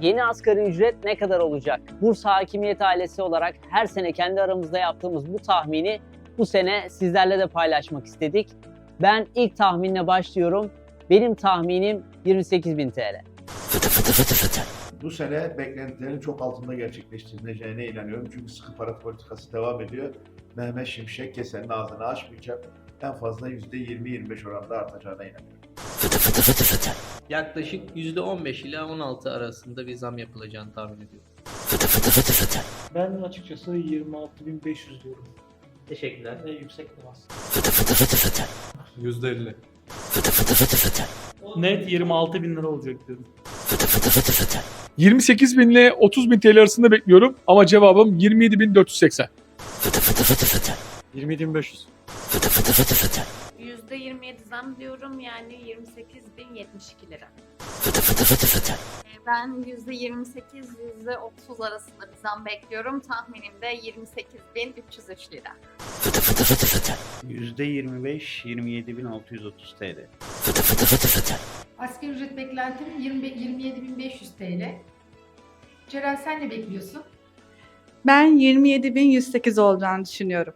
Yeni asgari ücret ne kadar olacak? Bursa Hakimiyet ailesi olarak her sene kendi aramızda yaptığımız bu tahmini bu sene sizlerle de paylaşmak istedik. Ben ilk tahminle başlıyorum. Benim tahminim 28.000 TL. Bu sene beklentilerin çok altında gerçekleştirileceğine inanıyorum. Çünkü sıkı para politikası devam ediyor. Mehmet Şimşek kesenin ağzını açmayacak. En fazla %20-25 oranında artacağına inanıyorum. Yaklaşık %15 ila 16 arasında bir zam yapılacağını tahmin ediyorum. Ben açıkçası 26.500 diyorum. Teşekkürler. Ve yüksek temas. %50. Net 26 bin lira olacak diyorum. 28 bin ile 30 bin TL arasında bekliyorum ama cevabım 27.480. 27.500. %27 zam diyorum yani 28.072 lira. Ben %28, %30 arasında bir zam bekliyorum. Tahminim de 28.303 lira. %25 27.630 TL. Asgari ücret beklentim 20 27.500 TL. Ceren sen ne bekliyorsun? Ben 27.108 olacağını düşünüyorum.